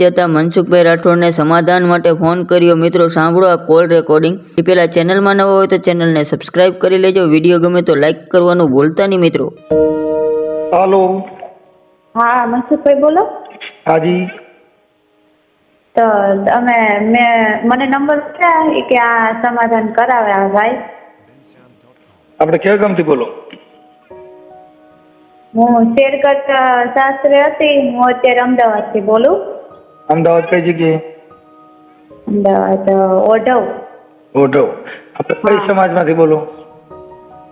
જતા મનસુખભાઈ રાઠોડને સમાધાન માટે ફોન કર્યો. મિત્રો સાંભળો આ કોલ રેકોર્ડિંગ એ પહેલાં ચેનલમાં નવા હોય તો ચેનલને સબસ્ક્રાઇબ કરી લેજો. વીડિયો ગમે તો લાઈક કરવાનું ભૂલતા નહીં મિત્રો. હાલો. હા મનસુખભાઈ બોલો. હાજી. તો તમે મેં મને નંબર આપ્યા કે આ સમાધાન કરાવે આ ભાઈ. આપણે ક્યાં ગામથી બોલો? હું શેરકટ શાસ્ત્રી હતી. હું અત્યારે અમદાવાદથી બોલું. અમદાવાદ કઈ જગ્યાએ? અમદાવાદ ઓઢવ. ઓઢવ. આપણે કઈ. સમાજમાંથી બોલો?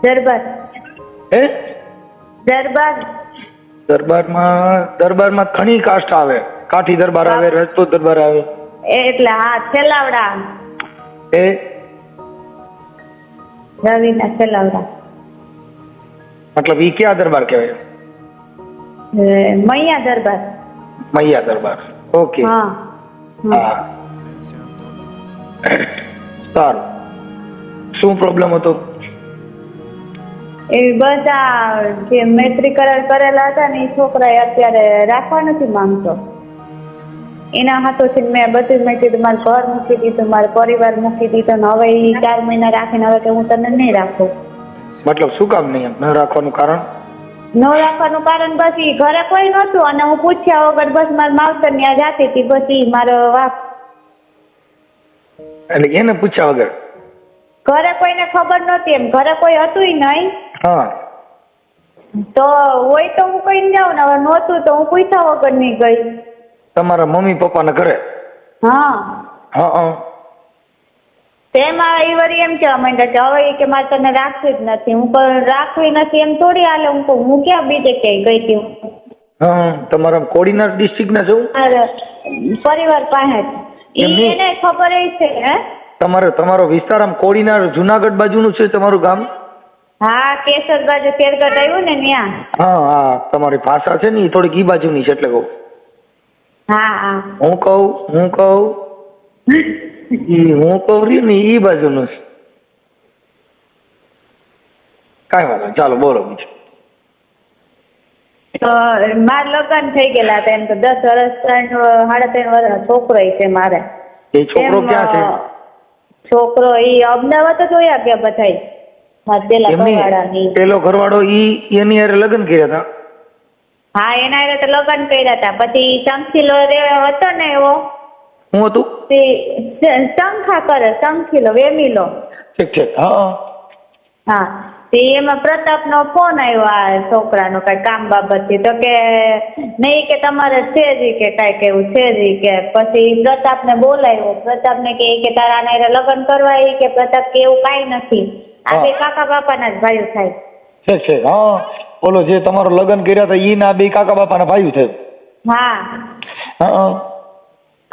દરબાર. હે? દરબાર. દરબારમાં દરબારમાં ઘણી કાસ્ટ આવે. કાઠી દરબાર આવે રજપૂત દરબાર આવે. એ એટલે હા છેલાવડા એ? રવિના છેલાવડા મતલબ ઈ ક્યાં દરબાર કહેવાય? મૈયા દરબાર. મૈયા દરબાર. ઓકે. હા. સારું. શું પ્રોબ્લેમ હતો? એ બધા જે મૈત્રી કરાર કરેલા હતા ને એ છોકરાએ અત્યારે રાખવા નથી માંગતો. એના હાથોથી મેં બધું મેં કીધું મારું ઘર મૂકી દીધું મારો પરિવાર મૂકી દીધો ને હવે એ ચાર મહિના રાખીને હવે કે હું તને નહીં રાખું. મતલબ શું કામ નહીં ન રાખવાનું કારણ? ન રાખવાનું કારણ બસ ઈ ઘરે કોઈ નહોતું અને હું પૂછ્યા વગર બસ મારા માવતર ને જાતી હતી બસ ઈ મારો વાપ. એટલે એને પૂછ્યા વગર? ઘરે કોઈને ખબર નહોતી એમ ઘરે કોઈ હતું નહીં હા. તો હોય તો હું કઈ જાઉં ને હવે નહોતું તો હું પૂછ્યા વગર નહીં ગઈ. તમારા મમ્મી પપ્પાના ઘરે? હા હા. તેમાં એ વળી એમ કહેવા માંડ્યા કે હવે કે મારે તને રાખવી જ નથી. હું પણ રાખવી નથી એમ થોડી હાલે. હું કહું હું ક્યાં બીજે ક્યાંય ગઈ હતી? હું તમારા કોડીનાર ડિસ્ટ્રિક્ટના છો પરિવાર પાસે. એમ એને ખબર એ છે હે? તમારો તમારો વિસ્તાર આમ કોડીનાર જુનાગઢ બાજુનું છે તમારું ગામ? હા કેસર બાજુ કેરગઢ આવ્યું ને ત્યાં. હા હા. તમારી ભાષા છે ને એ થોડીક ઈ બાજુની છે એટલે કહું. હા હા. હું કહું હું કહું. હું કહું રહ્યું ને એ બાજુનો છે કાંઈ વાંધો ચાલો બોલો બીજું. તો મારા લગ્ન થઈ ગયેલા હતા એમ તો દસ વર્ષ ત્રણ સાડા ત્રણ વર્ષ છોકરો છે મારે. એ છોકરો ક્યાં છે? છોકરો ઈ અમદાવાદ જ હોય ગયા બધાય. પેલા ઘરવાળાની. પેલો ઘરવાળો ઈ એની હારે લગ્ન કર્યા હતા? હા એના હારે તો લગ્ન કર્યા હતા. પછી શંખીલો હતો ને એવો શું હતું? તે શંખા કરે શંખીલો વેમીલો. ઠીક ઠીક હા. હા તે એમાં પ્રતાપનો ફોન આવ્યો આ છોકરાનો કઈ કામ બાબતથી. તો કે નહીં કે તમારે છે જ કે કાંઈક એવું છે જ કે. પછી પ્રતાપને બોલાવ્યો. પ્રતાપને કે કે તારા ને લગ્ન કરવા કે પ્રતાપ કે એવું કાંઈ નથી. આ બે હા. કાકા બાપાના જ ભાઈઓ થાય. છે છે હા. બોલો જે તમારો લગ્ન કર્યા હતા ઈ ના બે કાકા બાપાના ભાઈ થયું. હા હા.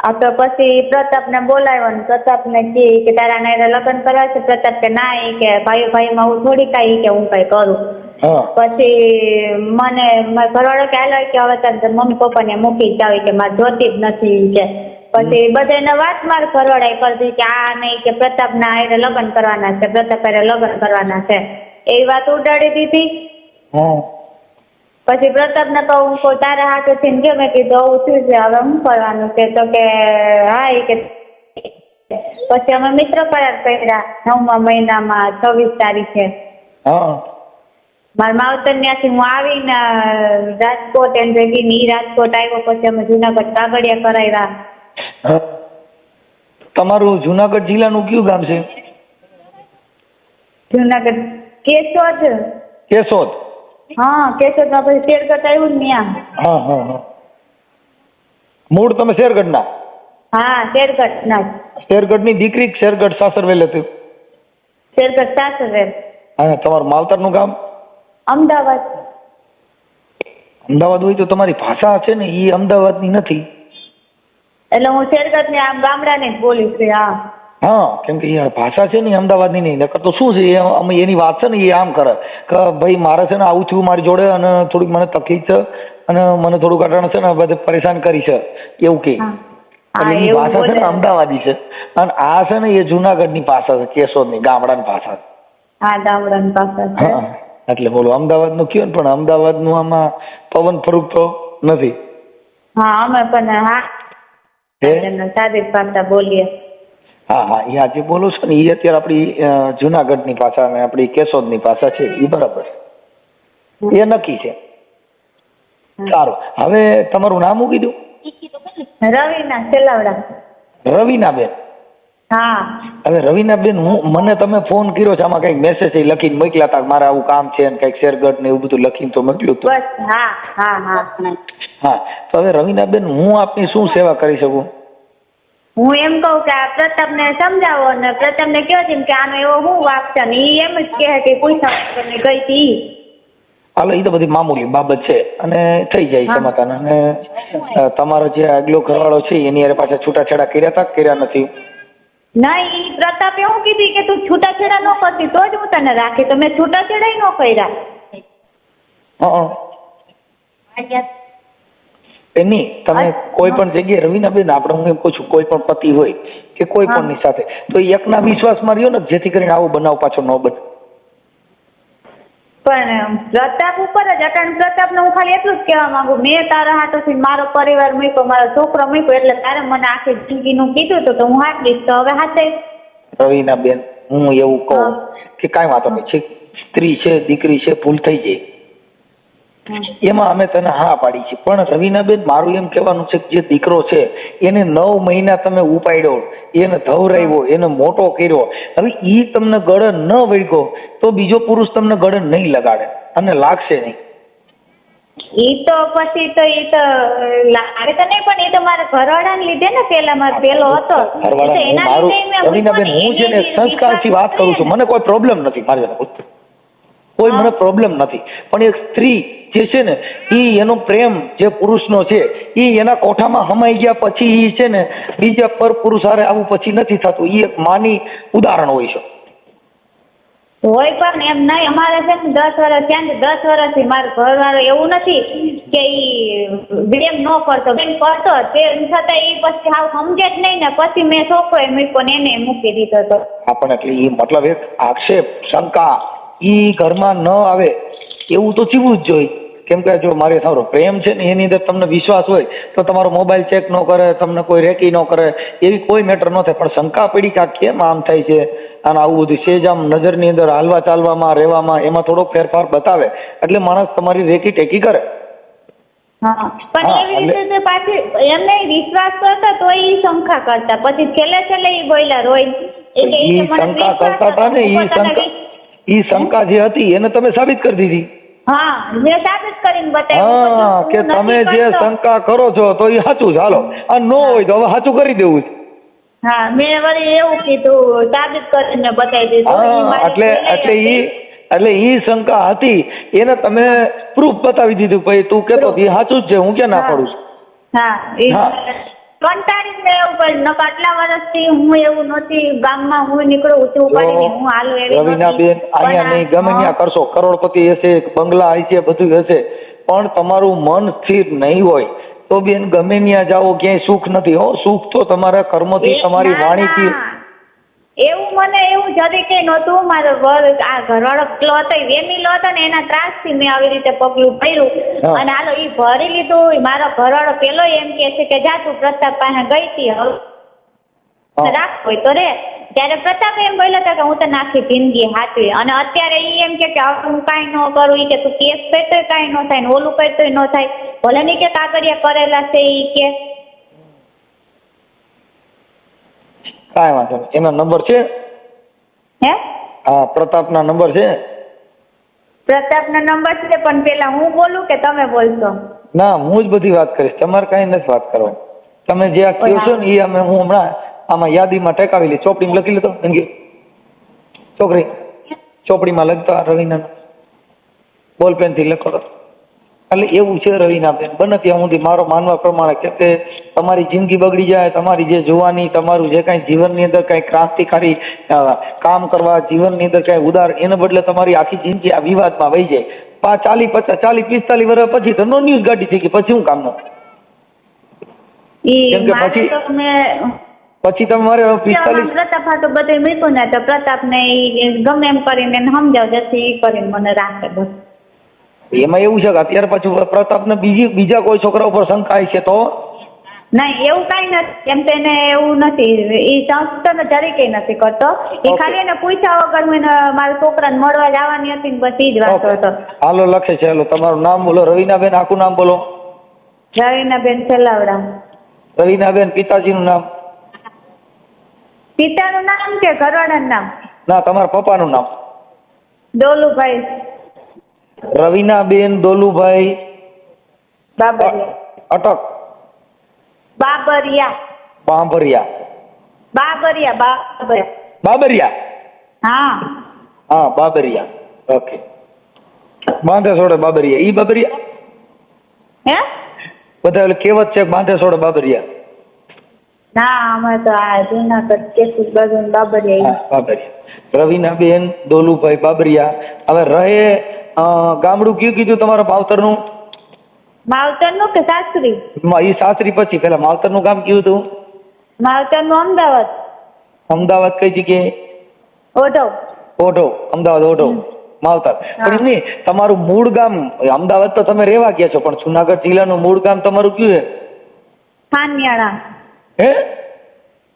આ તો પછી પ્રતાપને બોલાવ્યો ને પ્રતાપને કહે કે તારા નાયરે લગ્ન કરવા છે. પ્રતાપ કે ના એ કે ભાઈ ભાઈમાં હું થોડી કાંઈ કે હું કાંઈ કરું. પછી મને મારો ઘરવાળો કે હાલો કે હવે તને મમ્મી મમ્મી પપ્પાને મૂકી જાવ કે મારે જોતી જ નથી કે. પછી બધાને વાત માર ઘરવાળાએ કરતી કે આ નહીં કે પ્રતાપના આયરે લગ્ન કરવાના છે પ્રતાપ હારે લગ્ન કરવાના છે. એવી વાત ઉડાડી દીધી. હા. પછી પ્રતાપને કહું હું કહું તારા હાથેથી ને કેમ મેં કીધું આવું થયું છે હવે શું કરવાનું છે? તો કે હા એ કે પછી અમે મિત્ર કરાર કર્યા નવમા મહિનામાં છવ્વીસ તારીખે. હા. મારા માવતર ત્યાંથી હું આવીને રાજકોટ એમ ભેગી ની રાજકોટ આવ્યો પછી અમે જુનાગઢ કાગળિયા કરાવ્યા તમારું જુનાગઢ જિલ્લાનું કયું ગામ છે? જુનાગઢ કેશોદ. કેશોદ. હા કેશોદમાં પછી શેરગઢ આવ્યું ને ત્યાં. હા હા હા. મૂળ તમે શેરગઢના? હા તેરગઢ ના શેરગઢની દીકરી કે શેરગઢ સાસરવેલ હતું? તેરગઢ સાસરે હા તમારું માવતરનું ગામ? અમદાવાદ. અમદાવાદ હોય તો તમારી ભાષા છે ને એ અમદાવાદની નથી. એટલે હું શેરગઢ ને આમ ગામડાની જ બોલી છું હા. હા કેમ કે એ ભાષા છે ને અમદાવાદની નહીં નકર તો શું છે એ અમે એની વાત છે ને એ આમ કરે. કે ભાઈ મારે છે ને આવું થયું મારી જોડે અને થોડીક મને તકલીફ છે અને મને થોડુંક અટાણ છે ને બધે પરેશાન કરી છે એવું કે. એની ભાષા છે ને અમદાવાદી છે. અને આ છે ને એ જુનાગઢની ભાષા છે કેશોદની ગામડાની ભાષા. હા ગામડાની છે. હા એટલે બોલો અમદાવાદનું કયો ને પણ અમદાવાદનું આમાં પવન ફરૂક તો નથી. હા અમે પણ હા. સાદી ભાષા બોલીએ. હા હા એ આજે બોલું છું ને એ અત્યારે આપણી જુનાગઢની ભાષા અને આપણી કેશોદની ભાષા છે એ બરાબર એ નક્કી છે. સારું. હવે તમારું નામ હું કીધું? રવિના સેલાવડા રવીનાબેન. હા. હવે રવીનાબેન હું મને તમે ફોન કર્યો છે આમાં કંઈક મેસેજ લખીને મોકલ્યા હતા મારે આવું કામ છે ને કંઈક શેરગઢ ને એવું બધું લખીને તો મોકલ્યું હતું. હા હા હા હા. તો હવે રવિના બેન હું આપની શું સેવા કરી શકું? હું એમ કહું કે આ પ્રતાપને સમજાવો ને પ્રતાપને કહો છે કે આનો એવો હું વાક છે ને એમ જ કહે કે પૂછા તમને ગઈ હતી. હાલો એ તો બધી મામૂલી બાબત છે અને થઈ જાય છે સમાધાન અને તમારો જે આગલો ઘરવાળો છે એની અરે પાછા છૂટાછેડા કર્યા હતા કર્યા નથી? નહીં પ્રતાપે એવું કીધી કે તું છૂટાછેડા ન કરતી તો જ હું તને રાખી. તો મેં છૂટાછેડા ન કર્યા. હા એની તમે અચ્છા. કોઈ પણ જગ્યાએ રવિનાબેન આપણે હું એમ કહું છું કોઈ પણ પતિ હોય કે કોઈ. પણ ની સાથે તો એ એકના વિશ્વાસમાં રહ્યો ને જેથી કરીને આવો બનાવ પાછો ન બને. પણ પ્રતાપ ઉપર જ અટાણ પ્રતાપને હું ખાલી એટલું જ કહેવા માંગુ. મેં તારા હાથોથી મારો પરિવાર મૂક્યો મારો છોકરો મૂક્યો એટલે તારે મને આખી જિંદગીનું કીધું હતું તો હું હાથ દઈશ તો હવે હાથે. રવિનાબેન હું એવું કહું કે કાંઈ વાંધો નહીં છે સ્ત્રી છે દીકરી છે ભૂલ થઈ જાય. એમાં અમે તને હા પાડી છે પણ રવિનાબેન મારું એમ કહેવાનું છે કે જે દીકરો છે એને નવ મહિના તમે ઉપાડ્યો એને ધવરાવ્યો એને મોટો કર્યો. હવે એ તમને ગળે ન વળગો તો બીજો પુરુષ તમને ગળે નહીં લગાડે અને લાગશે નહીં. ઈ તો પછી તો ઈ તો લાગે તો નહીં પણ ઈ તો મારા ઘરવાળાને લીધે ને પેલા મારો પેલો હતો. ઘરવાળા મારું રવીનાબેન હું છે ને ને સંસ્કારથી વાત કરું છું. મને કોઈ પ્રોબ્લેમ નથી મારી સાથે કોઈ મને પ્રોબ્લેમ નથી. પણ એક સ્ત્રી જે છે ને એ એનો પ્રેમ જે પુરુષનો છે એ એના કોઠામાં હમાઈ ગયા પછી એ છે ને બીજા પર પુરુષ હારે આવું પછી નથી થતું. એ એક માની ઉદાહરણ હોય છે. હોય પણ એમ નહીં. અમારે છે ને દસ વર્ષ ત્યાં દસ વર્ષથી મારો ઘરવાળો એવું નથી કે ઈ પ્રેમ ન કરતો. પ્રેમ કરતો તે છતાં એ પછી હાવ સમજે જ નહીં ને. પછી મેં છોકરો મૂક્યો પણ એને મૂકી દીધો તો. આપણ એટલે એ મતલબ એક આક્ષેપ શંકા ઈ ઘરમાં ન આવે. એવું તો થવું જ જોઈએ. કેમ કે જો મારે સારો પ્રેમ છે ને એની અંદર તમને વિશ્વાસ હોય તો તમારો મોબાઈલ ચેક ન કરે તમને કોઈ રેકી ન કરે એવી કોઈ મેટર ન થાય. પણ શંકા પડી કે આ કેમ આમ થાય છે? અને આવું બધું સેજ આમ નજરની અંદર હાલવા ચાલવામાં રહેવામાં એમાં થોડોક ફેરફાર બતાવે. એટલે માણસ તમારી રેકી ટેકી કરે. હા પણ એવી રીતે તો પાછી એમને વિશ્વાસ કરતા તો એ શંકા કરતા. પછી છેલ્લે છેલ્લે એ ઈ ઈ કે શંકા કરતા હતા ને શંકા વિ- શંકા જે હતી એને તમે સાબિત કરી દીધી. હા મેં સાબિત કરીને બતાવ્યું હા હું કે નથી તમે જે કરતો. શંકા કરો છો તો એ સાચું છે. હાલો. આ ન હોય તો હવે સાચું કરી દેવું છે. હા મેં વળી એવું કીધું સાબિત કરીને બતાવી દીધું. ઈ હા મારી એટલે ભૂલે એટલે હતી. ઈ એટલે ઈ શંકા હતી. એને તમે પ્રૂફ બતાવી દીધું. ભાઈ તું કેતો એ સાચું જ છે. હું ક્યાં ના હા. પાડું છું? હા ઈ હા. કંટાળીને મેં એવું કર્યું નકર આટલા વર્ષથી હું એવું નહોતી. ગામમાં હું નીકળું ઊંચું ઉપાડીને હું હાલું એવી રવિના બેન અહીંયા નહીં ગમે ત્યાં કરશો. કરોડપતિ હશે બંગલા હશે બધું હશે. પણ તમારું મન સ્થિર નહીં હોય. તો બેન ગમે ત્યાં જાઓ ક્યાંય સુખ નથી. હો સુખ તો તમારા કર્મથી તમારી વાણીથી. એવું મને એવું જરી કઈ નહોતું. મારો વર આ ઘરવાળો પેલો હતો વેમી વેમીલો હતો ને એના ત્રાસથી મેં આવી રીતે પગલું ભર્યું. હા. અને હાલો એ ભરી લીધું. ઈ મારો ઘરવાળો પેલો એમ કે છે કે જા તું પ્રતાપ પાસે ગઈ હતી હવે. હા. રાખ હોય તો રે. ત્યારે પ્રતાપ એમ બોલ્યો હતો કે હું તો નાખી જિંદગી હાચવી. અને અત્યારે ઈ એમ કે કે હવે હું કાંઈ ન કરું. ઈ કે તું કેસ કરતોય કાંઈ ન થાય ને ઓલું કરતોય ન થાય. ભલે નહીં કે કાગળિયા કરેલા છે ઈ કે. કાંઈ વાંધો નહીં. એનો નંબર છે? હે? હા પ્રતાપના નંબર છે? પ્રતાપનો નંબર છે પણ પેલા હું બોલું કે તમે બોલશો? ના હું જ બધી વાત કરીશ. તમારે કાંઈ નથી વાત કરવાની. તમે જે આ કહો છો ને એ અમે હું હમણાં આમાં યાદીમાં ટેકાવી લઈ. ચોપડી લખી અંગે છોકરી ચોપડીમાં લખતા રવિના. બોલપેનથી લખો એટલે એવું છે રવિનાબેન બને. ત્યાં સુધી મારો માનવા પ્રમાણે કેમ કે તમારી જિંદગી બગડી જાય તમારી જે જોવાની તમારું જે કાંઈ જીવનની અંદર કાંઈ ક્રાંતિકારી કામ કરવા જીવનની અંદર કાંઈ ઉદાર એને બદલે તમારી આખી જિંદગી આ વિવાદમાં વહી જાય. પા ચાલી પચાસ ચાલી પિસ્તાલીસ વર્ષ પછી નો ન્યૂઝ ગાડી થઈ ગઈ પછી હું કામનું? કેમ કે પછી- પછી તમારે પિસ્તાલીસ પ્રતાપ હાટુ બધે મૂક્યો ને તો પ્રતાપ ને ગમે એમ કરીને સમજાવ જશે એ કરીને મને રાખે બસ. એમાં એવું છે કે અત્યારે પાછું પ્રતાપને બીજી બીજા કોઈ છોકરા ઉપર શંકાય છે તો? નહીં એવું કઈ નથી. એમ તો એને એવું નથી. એ સંસ્થાનો તરીકે નથી કરતો. એ ખાલી એને પૂછ્યા વગર હું એને મારા છોકરાને મળવા જવાની હતી ને બસ એ જ વાતો હતો. હાલો લખે છે. હાલો તમારું નામ બોલો. રવીનાબેન આખું નામ બોલો. રવીનાબેન છેલ્લાવડા રવીનાબેન પિતાજીનું નામ? પિતાનું નામ કે ઘરવાળાનું નામ? ના તમારા પપ્પાનું નામ. ડોલુભાઈ. રવીનાબેન દોલુભાઈ બાબરિયા. અટક. બાબરિયા. બાંભરિયા. બાબરિયા બાબરિયા. બાબરિયા? હા. હા બાબરિયા. ઓકે. બાંધે છોડે બાબરિયા. ઈ બાબરિયા? હે? બધા કેવત છે બાંધે છોડે બાબરિયા. ના અમે તો આ જુનાગઢ કેસુર બાજુ બાબરિયા બાબરિયા. રવીનાબેન દોલુભાઈ બાબરિયા. હવે રહે ગામડું કયું કીધું તમારા માવતરનું? માવતરનું કે સાસરી? એ સાસરી પછી પેલા માવતરનું ગામ કયું હતું? માવતરનું અમદાવાદ. અમદાવાદ કઈ જગ્યાએ? ઓઢો ઓઢો અમદાવાદ ઓઢો માવતર. પણ એમ નહીં તમારું મૂળ ગામ અમદાવાદ તો તમે રહેવા ગયા છો પણ જુનાગઢ જિલ્લાનું મૂળ ગામ તમારું કયું છે? થાનિયાળા. હે?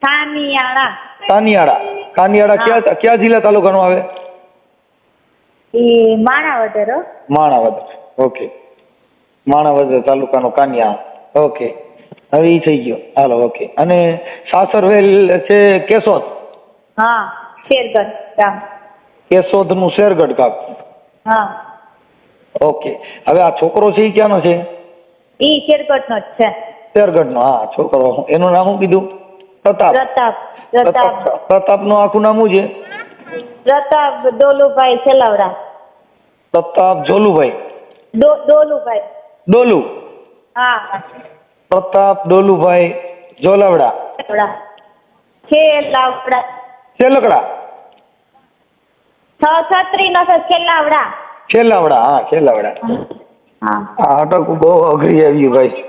થાનિયાળા. કાનિયાળા કાનિયાળા. ક્યાં ક્યાં જિલ્લા તાલુકાનું આવે? એ માણાવદર માણાવદર. ઓકે. માણાવદર તાલુકાનો કાનિયા. ઓકે. હવે એ થઈ ગયો. હાલો ઓકે. અને સાસરવેલ છે કેશોદ? હા શેરગઢ ગામ કેશોદનું શેરગઢ ગામ. હા. ઓકે. હવે આ છોકરો છે એ ક્યાંનો છે? ઈ શેરગઢનો જ છે. શેરગઢનો. હા છોકરો. એનું નામ શું કીધું? પ્રતાપ. પ્રતાપ પ્રતાપ. નું પ્રતાપનું આખું નામ શું છે? પ્રતાપ ડોલુભાઈ છેલાવડા પ્રતાપ જોલુભાઈ ડો ડોલુભાઈ. ડોલુ. હા પ્રતાપ ડોલુભાઈ જોલાવડા સેલાવડા સેલકડા છ છત્રી નો છેલ્લાવડા છેલાવડા હા છેલ્લાવડા હા. આ અટકું બહુ અઘરી આવ્યું ભાઈ.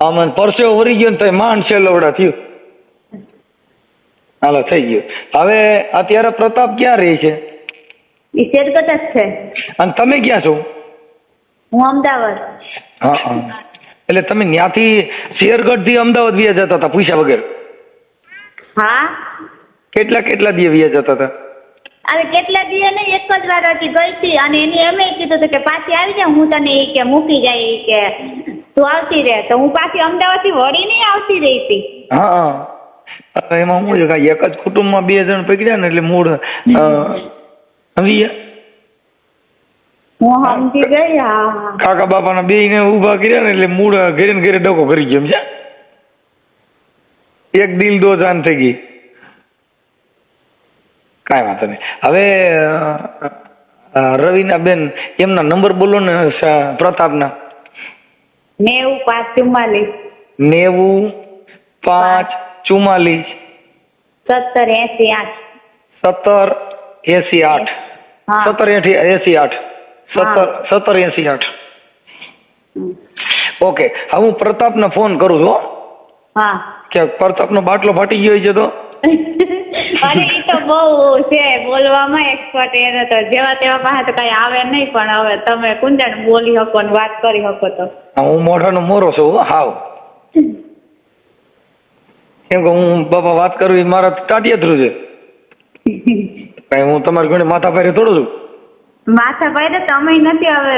આમાં પરસેવો વરી ગયો ને તો માંડ છેલવડા થયું. હાલો થઈ ગયું. હવે અત્યારે પ્રતાપ ક્યાં રહે છે? એ શેરગઢ જ છે. અને તમે ક્યાં છો? હું અમદાવાદ. હા હા. એટલે તમે ત્યાંથી શેરગઢથી અમદાવાદ વ્યા જતા હતા પૈસા વગર? હા. કેટલા કેટલા દિવસ વ્યા જતા હતા? અરે કેટલા દિવસ નહીં એક જ વાર હતી ગઈ હતી. અને એની એમ કીધું હતું કે પાછી આવી જા હું તને એ કે મૂકી જાય કે તું આવતી રહે. તો હું પાછી અમદાવાદથી વળી નહીં આવતી રહી હતી. હા હા. એમાં શું છે કે એક જ કુટુંબમાં બે જણ પકડ્યા ને એટલે મૂળ કાકા બાપાના બે ને ઊભા કર્યા ને એટલે મૂળ ઘેરે ને ઘેરે ડકો કરી ગયો છે? એક દિલ દો જાન થઈ ગઈ. કાંઈ વાંધો નહીં. હવે રવિના બેન એમના નંબર બોલો ને પ્રતાપના. નેવું પાંચ ચુમ્માલીસ. નેવું પાંચ ચુમ્માલીસ. સત્તર એસી આઠ. સત્તર એસી આઠ. સત્તર એસી આઠ. સત્તર સત્તર એસી આઠ. ઓકે. હવે હું પ્રતાપને ફોન કરું છું હો. કે પ્રતાપનો બાટલો ફાટી ગયો છે તો. અરે એ તો બહુ છે બોલવામાં એક્સપર્ટ એને તો જેવા તેવા પાસે તો કઈ આવે નહીં પણ હવે તમે કુંજણ બોલી શકો ને વાત કરી શકો તો. હા, મોઢાનો મોરો છું હો, હાવ. કેમ કે હું બાપા વાત કરું એ મારા થ્રુ છે. કઈ હું તમારી ઘણી માથા ભારે થોડું છું? માથા ભાઈ તમે નથી હવે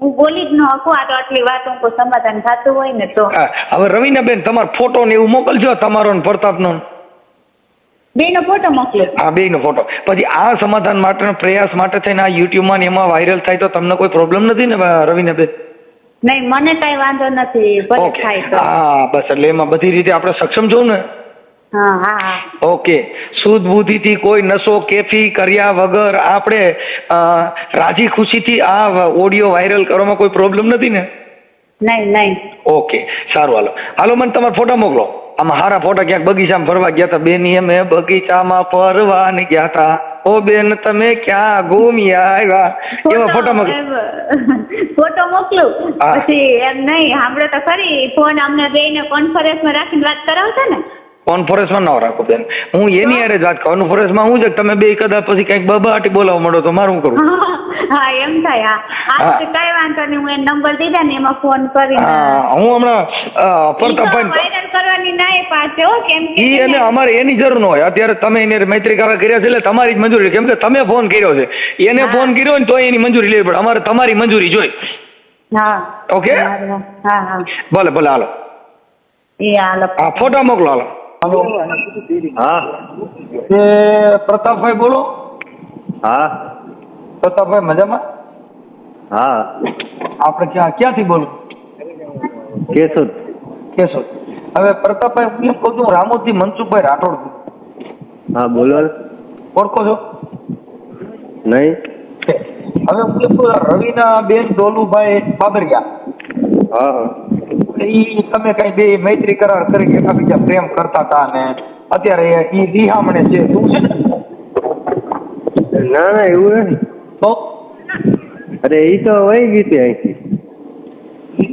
હું બોલી જ ન શકું આ તો આટલી વાત હું કોઈ સમાધાન થતું હોય ને તો. હવે રવિના બેન તમારો ફોટો ને એવું મોકલજો તમારો ને પ્રતાપનો બેનો ફોટો મોકલો. હા બેયનો ફોટો પછી આ સમાધાન માટેનો પ્રયાસ માટે થઈને આ યુટ્યુબમાં ને એમાં વાયરલ થાય તો તમને કોઈ પ્રોબ્લેમ નથી ને રવિના બેન નહીં મને કઈ વાંધો નથી ભલે ઓકે થાય તો. હા બસ એટલે એમાં બધી રીતે આપણે સક્ષમ છો ને? હા હા હા. ઓકે શુદ્ધ બુદ્ધિથી કોઈ નશો કેફી કર્યા વગર આપણે અ, રાજી ખુશીથી આ ઓડિયો વાયરલ કરવામાં કોઈ પ્રોબ્લેમ નથી ને? નહીં નહીં. ઓકે સારું હાલો. હાલો મને તમારા ફોટા મોકલો. આમાં હારા ફોટા ક્યાંક બગીચામાં ફરવા ગયા હતા. બેની અમે બગીચામાં ફરવા ને ગયા હતા. ઓ બેન તમે ક્યાં ગુમ્યા આવ્યા? એવા ફોટો મોકલો. ફોટો મોકલું. પછી એમ નહીં આપણે તો ખરી ફોન અમને બેને કોન્ફરન્સમાં રાખીને વાત કરાવતા ને? કોન્ફરન્સમાં ન રાખો બેન. હું એની હારે જ વાત કોન્ફરન્સમાં હું છે તમે બે કદાચ પછી કંઈક બબાટી બોલાવવા મળો તો મારું કરું? હા એમ થાય. હા. હા. તો કઈ વાંધો નહીં હું એ નંબર દીધા ને એમાં ફોન કરી હા હું હમણાં અ, પ્રતાપભાઈ વાયરલ કરવાની ના પાસે હો કેમ કે ઈ અને અમારે એની જરૂર ન હોય. અત્યારે તમે એને મૈત્રી કરાર કર્યા છે એટલે તમારી જ મંજૂરી. કેમ કે તમે ફોન કર્યો છે. એને ફોન કર્યો ને તો એની મંજૂરી લેવી પડે. અમારે તમારી મંજૂરી જોઈ. હા. ઓકે? હા હા. ભલે ભલે હાલો. એ હાલો. હા ફોટા મોકલો હાલો. હા. એ પ્રતાપભાઈ બોલો. હા. પ્રતાપભાઈ મજામાં? હા. આપણે ક્યાં ક્યાંથી બોલો? કેશોદ. કેશોદ. હવે પ્રતાપભાઈ હું એમ કહું છું રામોજી મનસુખભાઈ રાઠોડ હા બોલો. ઓળખો છો? નહીં. હવે હું એમ કહું રવિના બેન ડોલુભાઈ બાબરિયા. હા હા. ઈ તમે કઈ બે મૈત્રી કરાર કરી એકબીજા પ્રેમ કરતા હતા ને અત્યારે ઈ રિહામણે છે. શું છે ના ના એવું નથી. તો અરે એ તો વહી ગઈ હતી અહીંથી.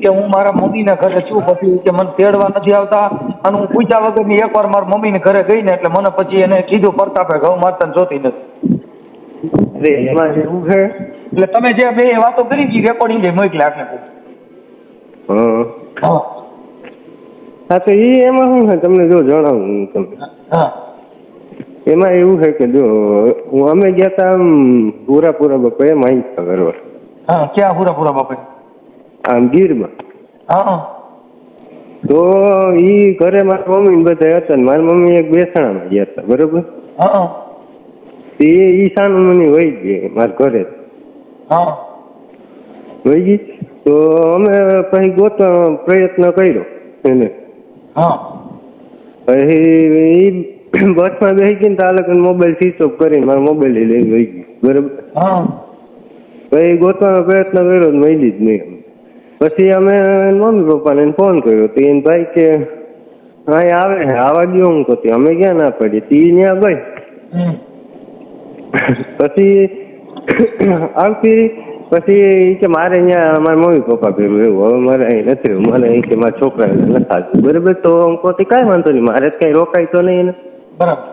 કે હું મારા મમ્મીના ઘરે છું પછી કે મને તેડવા નથી આવતા અને હું પૂછ્યા વગરની એકવાર મારા મમ્મીને ઘરે ગઈ ને એટલે મને પછી એને કીધું પરતાપે ઘઉં મારતા ને જોતી નથી. અરે એમાં એવું છે? એટલે તમે જે બે વાતો કરી હતી રેકોર્ડિંગ મોકલ્યા આપને હા. તો એ એમાં શું છે? તમને જો જણાવું તમને. હા. એમાં એવું છે કે જો હું અમે ગયા હતા આમ પૂરા પૂરા બપોરે માહિતી કરવા હા ક્યાં પૂરા પૂરા બાપા આમ ગીરમાં. હા તો ઈ ઘરે મારા મમ્મી ને બધા હતા ને મારી મમ્મી એક બેસણામાં ગયા હતા બરોબર? હા તે ઈ સાનું મને વહી ગઈ મારા ઘરે. હા. વહી ગઈ? તો અમે પછી ગોતવા પ્રયત્ન કર્યો એને. હા. પછી બસમાં બેસી ગઈ ને તો આ લોકોને મોબાઈલ સ્વિચ ઓફ કરીને મારો મોબાઈલ લઈ લઈ ગઈ બરોબર? હા. પછી ગોતવાનો પ્રયત્ન કર્યો મળી જ નહીં પછી અમે મમ્મી પપ્પાને ફોન કર્યો તો એને ભાઈ કે હા આવે આવા ગયો હું તો અમે ક્યાં ના પડી તી ત્યાં ગઈ. પછી આવતી પછી કે મારે અહીંયા મારા મમ્મી પપ્પા ભેગું એવું હવે મારે અહીં નથી મને અહીં કે મારા છોકરા નથી બરાબર? તો હું કહું કાંઈ વાંધો નહીં. મારે જ કાંઈ રોકાય તો નહીં એને બરાબર.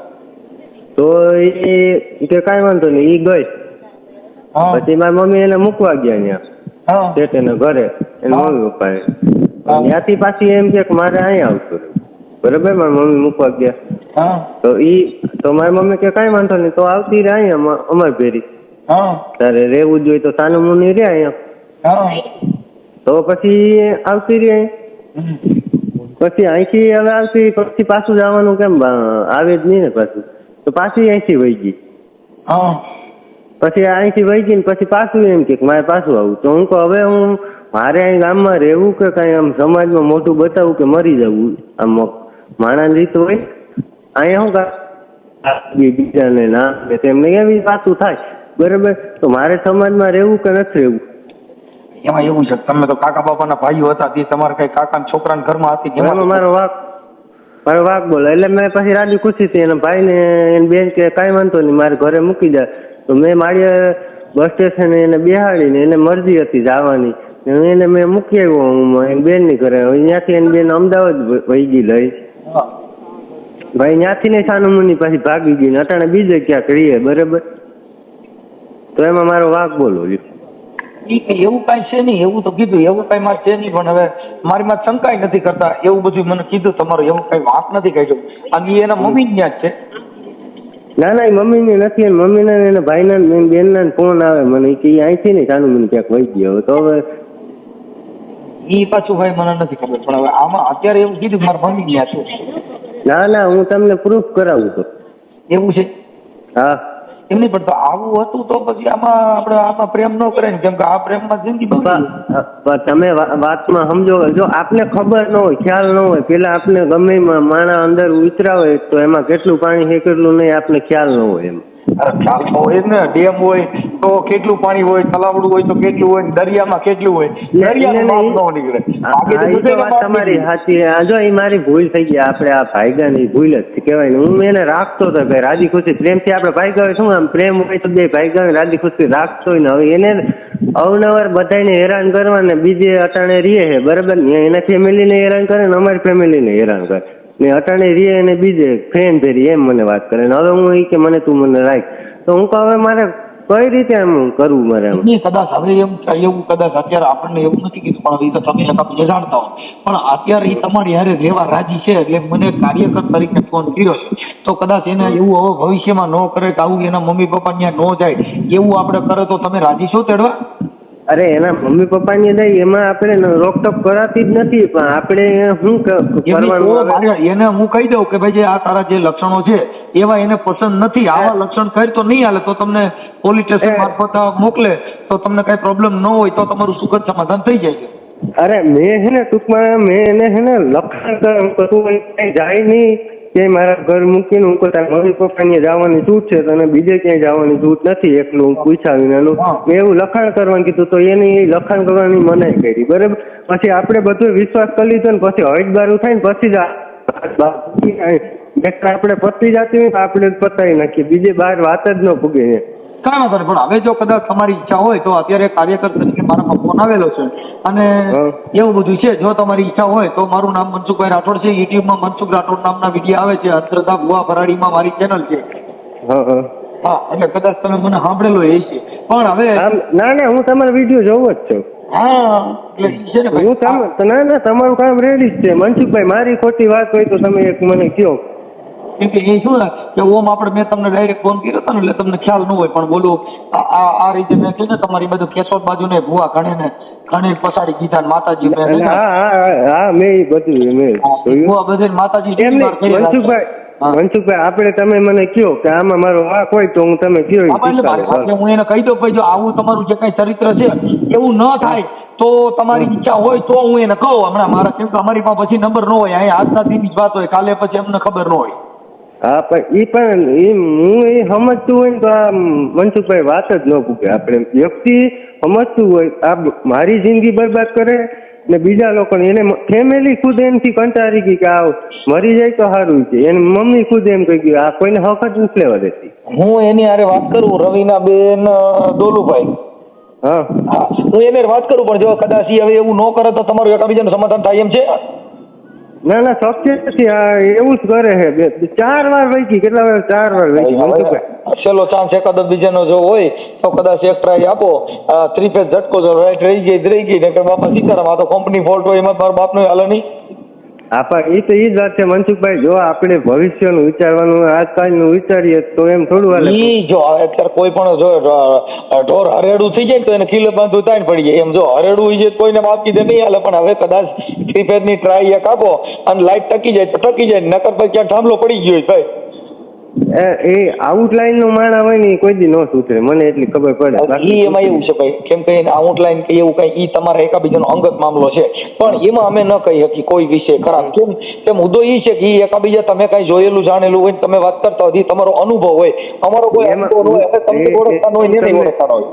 તો એ કે કાંઈ વાંધો નહીં એ ગઈ. પછી મારી મમ્મી એને મૂકવા ગયા ત્યાં. હા. શેઠેના ઘરે એના મમ્મી પપ્પાએ. ત્યાંથી પાછી એમ કે મારે અહીંયા આવતું બરાબર મારી મમ્મી મૂકવા ગયા. તો ઈ તો મારી મમ્મી કે કાંઈ વાંધો નહીં તો આવતી રહે અહીંયા અમારી ભેરી. તારે રહેવું જોઈએ તો સાનું મુની રહે અહીંયા. તો પછી આવતી રહી. હમ. પછી અહીંથી હવે આવતી પછી પાછું જવાનું કેમ આવે જ નહીં ને પાછું. તો પાછી અહીંથી વહી ગઈ. હા. પછી અહીંથી વહી ગઈ ને પછી પાછું એમ કે મારે પાછું આવું. તો હું કહું હવે હું મારે અહીં ગામમાં રહેવું કે કાંઈ આમ સમાજમાં મોટું બતાવવું કે મરી જવું? આમ માણસ રીત હોય? અહીંયા શું કા બીજાને ના તેમને એવી પાછું થાય. બરાબર? તો મારે સમાજમાં રહેવું કે નથી રહેવું? એમાં એવું છે તમે તો કાકા બાપાના ભાઈઓ હતા તે તમારા કઈ કાકા છોકરાના ઘરમાં હતી એમાં મારો વાક મારો વાક બોલો. એટલે મેં પછી રાજી ખુશી થઈ એના ભાઈને એની બેન કે કાંઈ વાંધો નહીં મારે ઘરે મૂકી જાય તો મેં મારી બસ સ્ટેશને એને બેહાડીને એને મરજી હતી જવાની. એને મેં મૂકી આવ્યો હું એની બેનની ઘરે. અહીંયાથી એની બેન અમદાવાદ વહી ગઈ લઈ. ભાઈ ત્યાંથી ને સાનુમુની પાછી ભાગી ગઈ ને અટાણે બીજે ક્યાંક રહીએ બરાબર? તો એમાં મારો વાક બોલો. ઈ કે એવું કાંઈ છે નહીં એવું તો કીધું એવું કાંઈ મારે છે નહીં પણ હવે મારી માં શંકાય નથી કરતા એવું બધું મને કીધું તમારું એવું કાંઈ વાત નથી કાઢ્યું. અને એના મમ્મી ત્યાં જ છે. ના ના એ મમ્મીને નથી એની મમ્મીના ને એના ભાઈ ના બેન ના ફોન આવે મને કે અહીંથી ને સાનું મને ક્યાંક વહી ગયો. તો હવે ઈ પાછું ભાઈ મને નથી ખબર પણ હવે આમાં અત્યારે એવું કીધું મારા મમ્મી ત્યાં છે. ના ના હું તમને પ્રૂફ કરાવું તો. એવું છે? હા. એમ નહીં પણ આવું હતું તો પછી આમાં આપણે આમાં પ્રેમ ન કરે કેમ કે આ પ્રેમમાં જિંદગી બગડી તમે વાતમાં સમજો જો આપને ખબર ન હોય ખ્યાલ ન હોય પેલા આપને ગમે માણા અંદર ઉતરા હોય તો એમાં કેટલું પાણી છે કેટલું નહીં આપને ખ્યાલ ન હોય એમ. હોય ને. ડેમ હોય તો કેટલું પાણી હોય તલાવડું હોય તો કેટલું હોય દરિયામાં કેટલું હોય. ન નીકળે. માપ તમારી સાચી જો એ મારી ભૂલ થઈ ગઈ આપણે આ ભાઈગાની ભૂલ જ કહેવાય ને. હું એને રાખતો હતો કે રાજી ખુશી પ્રેમથી આપણે ભાઈગા શું આમ પ્રેમ હોય તો બે ભાઈગા રાજી ખુશી રાખતો હોય ને. હવે એને અવનવર બધાને હેરાન કરવા ને બીજે અટાણે રીએ છે બરાબર? એના ફેમિલીને હેરાન કરે ને અમારી ફેમિલીને હેરાન કરે. ને અટાણે રે અને બીજે ફ્રેન્ડ ભેરી એમ મને વાત કરે. ને હવે હું એ કે મને તું મને રાખ. તો હું કહું, હવે મારે કઈ રીતે એમ કરવું મારે એમ નહીં કદાચ હવે એમ એવું કદાચ અત્યારે આપણને એવું નથી કીધું, પણ એ તો તમે એકાબીજા જાણતા હો. પણ અત્યારે એ તમારી હારે રહેવા રાજી છે, એટલે મને કાર્યકર તરીકે ફોન કર્યો છે. તો કદાચ એને એવું હવે ભવિષ્યમાં ન કરે કે આવું એના મમ્મી પપ્પા ત્યાં ન જાય, એવું આપણે કરે તો તમે રાજી છો તેડવા? અરે એના મમ્મી પપ્પાની નહીં એમાં આપણે રોકટોક કરાતી જ નથી પણ આપણે શું કરવાનું એને હું કહી દઉં કે ભાઈ જે આ તારા જે લક્ષણો છે એવા એને પસંદ નથી. આવા લક્ષણ કરી તો નહીં હાલે તો તમને પોલીસ સ્ટેશન મારફત મોકલે તો તમને કઈ પ્રોબ્લેમ ન હોય તો તમારું સુખદ સમાધાન થઈ જાય છે. અરે મેં હે ને ટૂંકમાં મેં એને હે ને લક્ષણ તું જાય નહીં. કે મારા ઘર મૂકીને હું કોઈ તારા મમ્મી પપ્પાની જવાની છૂટ છે તને બીજે ક્યાંય જવાની છૂટ નથી એકલું હું પૂછ્યા વિનાનું મેં એવું લખાણ કરવાનું કીધું તો એની એ લખાણ કરવાની મનાઈ કરી બરાબર? પછી આપણે બધું વિશ્વાસ કરી લીધો ને પછી હળીબારું થાય ને પછી જ આપણે પતી જતી હોય તો આપણે પતાવી નાખીએ બીજે બહાર વાત જ ન પૂગે વાંધો પણ હવે જો કદાચ તમારી ઈચ્છા હોય તો અત્યારે કાર્યકર તરીકે મારામાં ફોન આવેલો છે. અને એવું બધું છે જો તમારી ઈચ્છા હોય તો મારું નામ મનસુખભાઈ રાઠોડ છે. યુટ્યુબમાં મનસુખ રાઠોડ નામના વીડિયો આવે છે. અંતરતા ભુવા ભરાડીમાં મારી ચેનલ છે. હા એટલે કદાચ તમે મને સાંભળેલો એ છે. પણ હવે ના ના હું તમારો વીડિયો જોઉં જ છું. હા એટલે હું ના ના તમારું કામ રેડી જ છે. મનસુખભાઈ મારી ખોટી વાત હોય તો તમે એક મને કહો. કેમ કે એ શું ને કે ઓમ આપણે મેં તમને ડાયરેક્ટ ફોન કર્યો હતો ને એટલે તમને ખ્યાલ ન હોય પણ બોલું આ આ રીતે મેં કીધું ને તમારી બધું કેશોદ બાજુ ને ભુવા ઘણે ને ઘણી પસાડી કીધા માતાજી મેં. હા મેં એ બધું મેં ભૂવા બધે માતાજી મનસુખભાઈ મનસુખભાઈ આપણે તમે મને કહો કે આમાં મારો વાંક હોય તો હું તમે કયો હું એને કહી દઉં ભાઈ જો આવું તમારું જે કઈ ચરિત્ર છે એવું ન થાય તો તમારી ઈચ્છા હોય તો હું એને કહું. હમણાં મારા કેમ કે અમારી પાસે પછી નંબર ન હોય અહીંયા આજના દિન જ વાત હોય કાલે પછી એમને ખબર ન હોય. હા પણ એ પણ એ હું એ સમજતું હોય ને તો આ મનસુખભાઈ વાત જ ન પૂકે આપણે વ્યક્તિ સમજતું હોય આ મારી જિંદગી બરબાદ કરે ને બીજા લોકોને એને ફેમિલી ખુદ એમથી કંટાળી ગઈ કે આ મરી જાય તો સારું છે. એને મમ્મી ખુદ એમ કહી ગયું આ કોઈને હક જ નથી લેવા દેતી. હું એની હારે વાત કરું રવિના બેન દોલુભાઈ. હા. હા એને વાત કરું પણ જો કદાચ હવે એવું ન કરે તો તમારું એકાબીજાનું સમાધાન થાય એમ છે? ના ના શક્ય નથી. આ એવું જ કરે છે. બે ચાર વાર વૈકી કેટલા વાર ચાર વાર વૈકી છેલ્લો ચાન્સ એકાદ બીજાનો જો હોય તો કદાચ એક ટ્રાય આપો. થ્રી ફેઝ ઝટકો જો રાઈટ રહી ગઈ રહી ગઈ ને બાપા સીતારામ આ તો કંપની ફોલ્ટ હોય એમાં મારા બાપનો હાલે નહીં. હા એ તો એ જ વાત છે, મનસુખભાઈ, જો આપણે ભવિષ્યનું વિચારવાનું, આજકાલનું વિચારીએ તો એમ થોડું હાલે. જો અત્યારે કોઈ પણ જો ઢોર હરેડું થઈ જાય તો એને કિલો બાંધો તાણ પડી જાય. એમ જો, હરેડું હોય જે કોઈને માફ કીધે નહીં હાલે, પણ હવે કદાચ થ્રી ફેઝની ટ્રાય એક આપો, અને લાઈટ ટકી જાય તો ટકી જાય, નકર પછી ક્યાં થાંભલો પડી ગયો હોય, ભાઈ. એ- આઉટલાઈનનું માણા હોય ને કોઈ દી નો સુધરે મને એટલી ખબર પડે. ઈ એમાં એવું છે ભાઈ કેમ કે આઉટલાઈન કે એવું કઈ ઈ તમારા એકાબીજાનો અંગત મામલો છે. પણ એમાં અમે ન કહી શકી કોઈ વિષય ખરાબ. કેમ કે મુદ્દો ઈ છે કે ઈ એકાબીજા તમે કઈ જોયેલું જાણેલું હોય તમે વાત કરતા હોય તમારો અનુભવ હોય. અમારો કોઈ અનુભવ હોય એટલે તમને ઓળખતા હોય ને ઓળખતા હોય.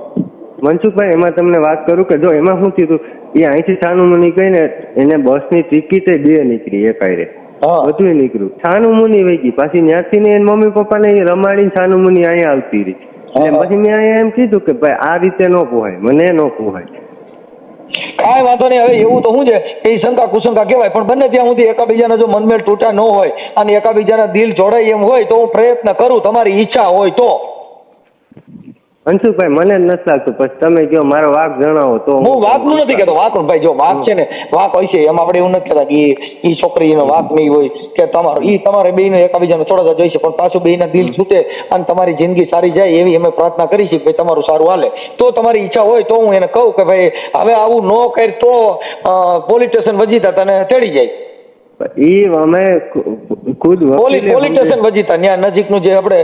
મનસુખભાઈ એમાં તમને વાત કરું કે જો એમાં શું થયું હતું એ અહીંથી સાનું મુની કહીને એને બસની ટિકિટે બે નીકળી એ કાંઈ બધું નીકળ્યું. છાનું મુની વહી ગઈ. પાછી ત્યાંથી ને મમ્મી પપ્પા ને રમાડી છાનું મુની અહીંયા આવતી રહી. પછી મેં અહીંયા એમ કીધું કે ભાઈ આ રીતે ન પોહાય મને ન પોહાય. કાંઈ વાંધો નહીં. હવે એવું તો શું છે કે ઈ શંકા કુશંકા કહેવાય પણ બંને ત્યાં સુધી એકાબીજાના જો મનમેળ તૂટા ન હોય અને એકાબીજાના દિલ જોડાય એમ હોય તો હું પ્રયત્ન કરું તમારી ઈચ્છા હોય તો. મનસુખભાઈ મને જ નથી લાગતું પછી તમે કહો મારો વાક જણાવો તો હું વાંકનું નથી કહેતો. વાત ભાઈ જો વાત છે ને વાક હોય છે એમાં આપણે એવું નથી કહેતા કે એ છોકરીનો વાક નહીં હોય કે તમારો. એ તમારે બેયને એકબીજાને થોડા જોઈ છે પણ પાછું બેયના દિલ છૂટે અને તમારી જિંદગી સારી જાય એવી અમે પ્રાર્થના કરી છે ભાઈ તમારું સારું હાલે. તો તમારી ઈચ્છા હોય તો હું એને કહું કે ભાઈ હવે આવું ન કર તો પોલીસ સ્ટેશન વજીતા તને તેડી જાય. ઈ અમે ખુદ પોલીસ સ્ટેશન વજીતા ત્યાં નજીકનું જે આપણે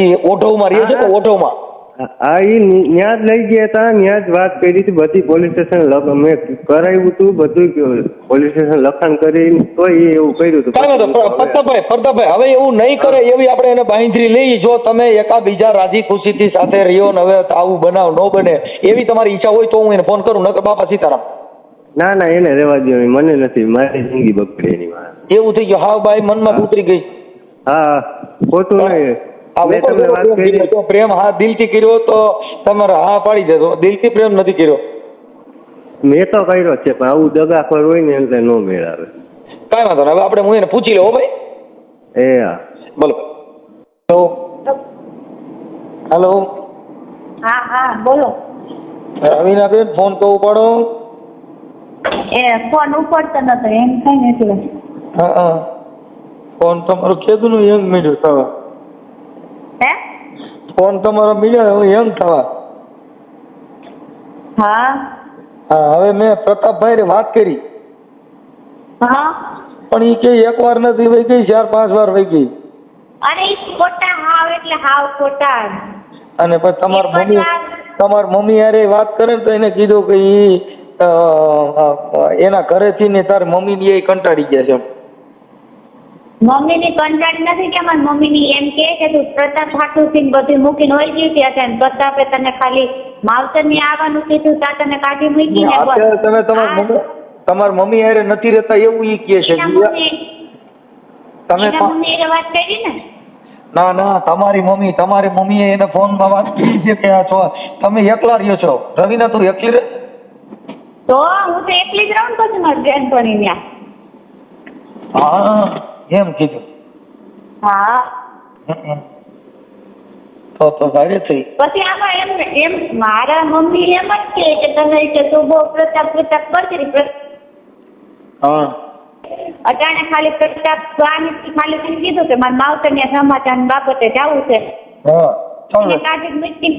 ઈ ઓઢવમાં રહીએ છે ને ઓઢવમાં? હા એ ત્યાં જ લઈ ગયા હતા ન્યા જ વાત કરી હતી બધી પોલીસ સ્ટેશન મેં કરાવ્યું હતું બધું પોલીસ સ્ટેશન લખાણ કરી તો એ એવું કર્યું હતું. પ્રતાપભાઈ પ્રતાપભાઈ હવે એવું નહીં કરે એવી આપણે એને બાંધરી લઈ જો તમે એકાબીજા રાજી ખુશીથી સાથે રહ્યો ને હવે આવું બનાવ ન બને એવી તમારી ઈચ્છા હોય તો હું એને ફોન કરું નકર બાપા સીતારામ. ના ના એને રહેવા દો મને નથી મારી જિંદગી બગડે એની વાત. એવું થઈ ગયું. હા ભાઈ મનમાં ઉતરી ગઈ. હા ખોટું નહીં. આ તમને વાત પ્રેમ કરી. કર્યો. પ્રેમ હા દિલથી કર્યો તો તમારે હા પાડી દેતો દિલથી પ્રેમ નથી કર્યો. મેં તો કર્યો છે પણ આવું દગાખોર હોય ને એટલે નો મેળ આવે કાંઈ વાંધો નહીં હવે આપણે હું એને પૂછી લઉં ભાઈ. એ હા. બોલો. હેલો હેલો હા હા બોલો. રવિનાબેન ફોન તો ઉપાડો. એ ફોન ઉપાડતો નતો એમ કઈ એટલે હા હા. ફોન તમારો કેદું યંગ મીડ્યો થવા ફોન તમારો મીડ્યો હું એમ થવા. હા? હા હવે મેં પ્રતાપભાઈ વાત કરી. હા? પણ એ કે એક વાર નથી વહી ગઈ ચાર પાંચ વાર વહી ગઈ. અરે ઈ ખોટા હાવ એટલે હાવ ખોટા. અને પછી તમાર મમ્મી તમાર મમ્મી યારે વાત કરે ને તો એને કીધું કે ઈ એના ઘરેથી ને તાર મમ્મી એ કંટાળી ગયા છે મમ્મીની કંટાળી નથી કે મારી મમ્મીની એમ કે કે તું પ્રતાપ ઠાકુરસિંહ બધું મૂકીને હોય ગઈ ત્યાં અત્યારે પ્રતાપે તને ખાલી માવતરની આવવાનું કીધું તા તને કાઢી મૂકી ને અત્યારે તમે તમાર મમ્મી તમાર મમ્મી નથી રહેતા એવું ઈ કહે છે. તમે મમ્મી પણ- મમ્મીએ વાત કરી ને? ના ના તમારી મમ્મી તમારી મમ્મીએ એને ફોનમાં વાત કરી છે કે આ છો. તમે એકલા રહ્યો છો. રવિના તું એકલી રહે તો હું તો એકલી જ રહું ને પછી મારી બેનપણી ત્યાં હા. એમ કીધું. હા. તો તો ભારે થઈ. પછી આમાં એમ એમ મારા મમ્મી એમ જ કે કે તમે કે તું બહુ પ્રતાપ પ્રતાપ કરતી હા. અટાણે ખાલી પ્રતાપ સ્વામી ખાલી કીધું કે મારા માવતર ને સમાચાર બાબતે જવું છે. હા ચાલો કાઢી મૂકી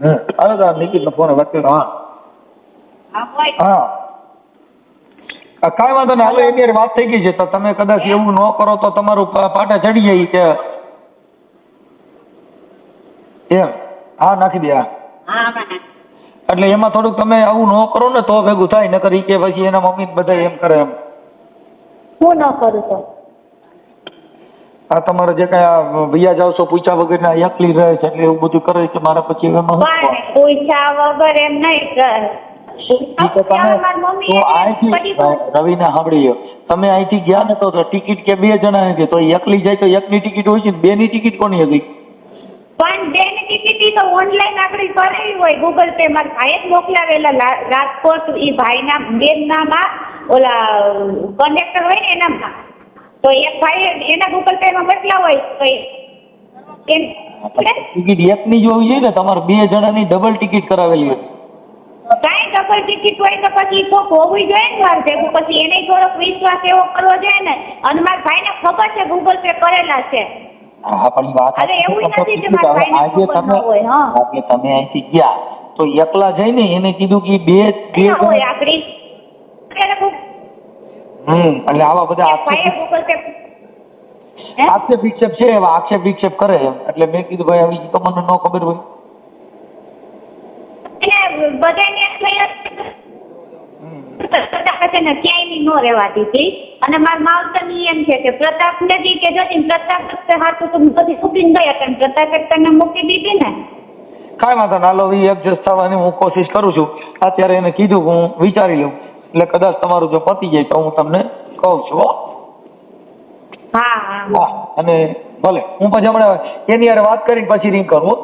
હમ. આવે તો નિકિતનો ફોન વાત કર્યો હા હા હા. કાંઈ વાંધો નહીં. હાલો એની વાત થઈ ગઈ છે. તો તમે કદાચ એવું ન કરો તો તમારું પાટે ચડી જાય કે એમ. હા નાખી દે હા. એટલે એમાં થોડુંક તમે આવું ન કરો ને તો ભેગું થાય. નકર ઈ કે પછી એના મમ્મી બધા એમ કરે એમ. હું ન કરું તો? આ તમારે જે કઈ ભૈયા જાવ છો પૂછા વગર ના એકલી રહે છે એટલે એવું બધું કરે છે મારા પછી એમાં પૂછા વગર એમ નહીં કર. તો તમે તો અહીંથી રવિના સાંભળીયો. તમે અહીંથી ગયા ને તો ટિકિટ કે બે જણા હતી તો એકલી જાય તો એકની ટિકિટ હોય છે ને બેની ટિકિટ કોની હતી? પણ બેન ટિકિટ ઈ તો ઓનલાઈન આપણી કરેલી હોય ગૂગલ પે. માં ભાઈએ જ મોકલાવેલા રાજકોટ ઈ ભાઈના બેનના માં ઓલા કન્ડક્ટર હોય ને એનામાં. તો એક ભાઈ એના ગૂગલ પે માં મોકલા હોય તો એ- ટિકિટ એકની જ હોવી જોઈએ ને તમારે બે જણાની ડબલ ટિકિટ કરાવેલી હતી કાંઈ ડબલ ટિકિટ હોય તો પછી કોક હોવી જોઈએ ને મારે ભેગું. પછી એને થોડોક વિશ્વાસ એવો કરવો જોઈએ ને. અને મારા ભાઈને ખબર છે ગૂગલ પે કરેલા છે. હા પણ વાત અરે એવું નથી કે મારા ભાઈને ખબર ન તમે હોય, હા. એટલે તમે અહીંથી ગયા તો એકલા જઈને એને કીધું કે બે બે ના હોય આપડી. હમ એટલે આવા બધા આક્ષેપ ગૂગલ પે આક્ષેપ વિક્ષેપ છે એવા આક્ષેપ વિક્ષેપ કરે એટલે મેં કીધું ભાઈ આવી તો મને ન ખબર હોય. એટલે બધાને પ્રતાપ છે ને અને મારા માવતરની એમ છે કે પ્રતાપ કે જતી પ્રતાપ હાથું તો બધી મૂકીને ગયા તને મૂકી દીધી ને. કાંઈ વાંધો ના લો એ એડજસ્ટ થવાની હું કોશિશ કરું છું. અત્યારે એને કીધું કે હું વિચારી લઉં. એટલે કદાચ તમારું જો પતી જાય તો હું તમને કહું છું હો. અને ભલે હું પછી હમણાં એની હારે વાત કરીને પછી રિંગ કરું.